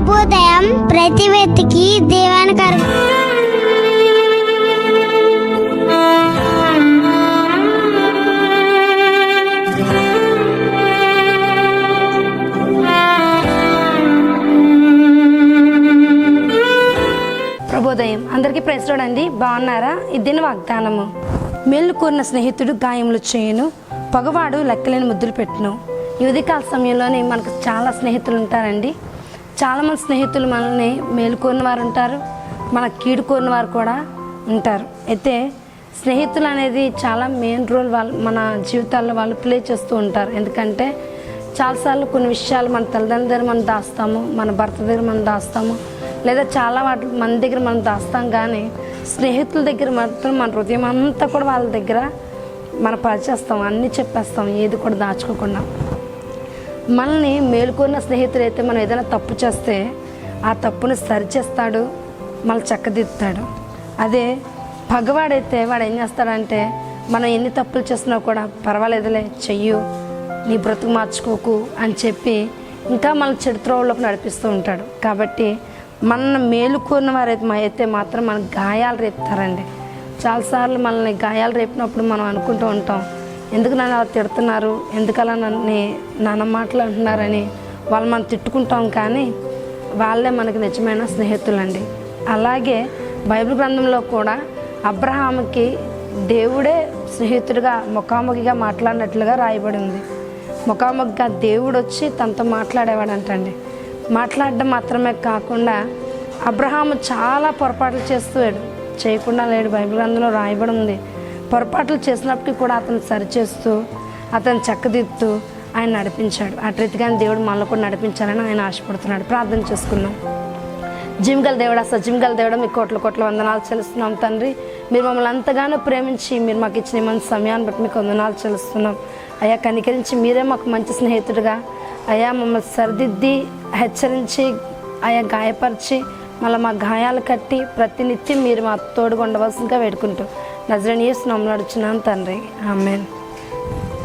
ప్రతి వ్యక్తికి దేవానికి ప్రభోదయం అందరికీ ప్రెసిడెంట్ బాగున్నారా? ఇద్దిన వాగ్దానము. మేలు కోరిన స్నేహితుడు గాయములు చేయను పగవాడు లెక్కలేని ముద్దులు పెట్టును. యువతికాల సమయంలోనే మనకు చాలా స్నేహితులు ఉంటారండి. చాలామంది స్నేహితులు మనల్ని మేలుకోని వారు ఉంటారు మన కీడు వారు కూడా ఉంటారు. అయితే స్నేహితులు అనేది చాలా మెయిన్ రోల్ వాళ్ళు మన జీవితాల్లో వాళ్ళు ప్లే చేస్తూ ఉంటారు. ఎందుకంటే చాలాసార్లు కొన్ని విషయాలు మన తల్లిదండ్రుల దగ్గర మనం దాస్తాము మన భర్త దగ్గర మనం దాస్తాము లేదా చాలా వాటి మన దగ్గర మనం దాస్తాం కానీ స్నేహితుల దగ్గర మాత్రం మన హృదయం అంతా కూడా వాళ్ళ దగ్గర మనం పరిచేస్తాం అన్నీ చెప్పేస్తాం ఏది కూడా దాచుకోకుండా. మనల్ని మేలుకున్న స్నేహితుడు అయితే మనం ఏదైనా తప్పు చేస్తే ఆ తప్పుని సరిచేస్తాడు మళ్ళీ చక్కదిద్దుతాడు. అదే పగవాడైతే వాడు ఏం చేస్తాడంటే మనం ఎన్ని తప్పులు చేసినా కూడా పర్వాలేదులే చెయ్యు నీ బ్రతుకు మార్చుకోకు అని చెప్పి ఇంకా మన చెడు త్రోవలోకి నడిపిస్తూ ఉంటాడు. కాబట్టి మన మేలుకున్న వారైతే అయితే మాత్రం మన గాయాలు రేపుతారండి. చాలాసార్లు మనల్ని గాయాలు రేపినప్పుడు మనం అనుకుంటూ ఉంటాం ఎందుకు నన్ను అలా తిడుతున్నారు? ఎందుకలా నన్ను నాన్న మాటలు అంటున్నారని వాళ్ళు మనం తిట్టుకుంటాం కానీ వాళ్ళే మనకి నిజమైన స్నేహితులండి. అలాగే బైబిల్ గ్రంథంలో కూడా అబ్రహాముకి దేవుడే స్నేహితుడిగా ముఖాముఖిగా మాట్లాడినట్లుగా రాయబడి ఉంది ముఖాముఖిగా దేవుడు వచ్చి తనతో మాట్లాడేవాడంటండి. మాట్లాడడం మాత్రమే కాకుండా అబ్రహాము చాలా పొరపాట్లు చేస్తాడు చేయకుండా లేడు. బైబిల్ గ్రంథంలో రాయబడి ఉంది. పొరపాట్లు చేసినప్పటికీ కూడా అతను సరిచేస్తూ అతను చక్కదిద్దుతూ ఆయన నడిపించాడు. అటు రీతిగానే దేవుడు మనలో కూడా నడిపించాలని ఆయన ఆశపడుతున్నాడు. ప్రార్థన చేసుకున్నాం జిమ్గల్ దేవుడా సజిమ్గల్ దేవుడా మీకు కోట్ల కోట్ల వందనాలు చెల్లిస్తున్నాం తండ్రి. మీరు మమ్మల్ని అంతగానో ప్రేమించి మీరు మాకు ఇచ్చిన మంచి సమయాన్ని బట్టి మీకు వందనాలు చెల్లిస్తున్నాం. అయ్యా కనికరించి మీరే మాకు మంచి స్నేహితుడిగా. అయ్యా మమ్మల్ని సరిదిద్ది హెచ్చరించి ఆయా గాయపరిచి మళ్ళీ మా గాయాలు కట్టి ప్రతినిత్యం మీరు మా తోడుగా ఉండవలసిందిగా వేడుకుంటూ నజరనీయస్ నమ్మలు అడుచున్నాను తండ్రి. ఆమెన్.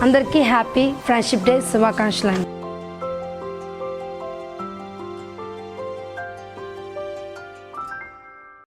అందరికీ హ్యాపీ ఫ్రెండ్షిప్ డే శుభాకాంక్షలు అండి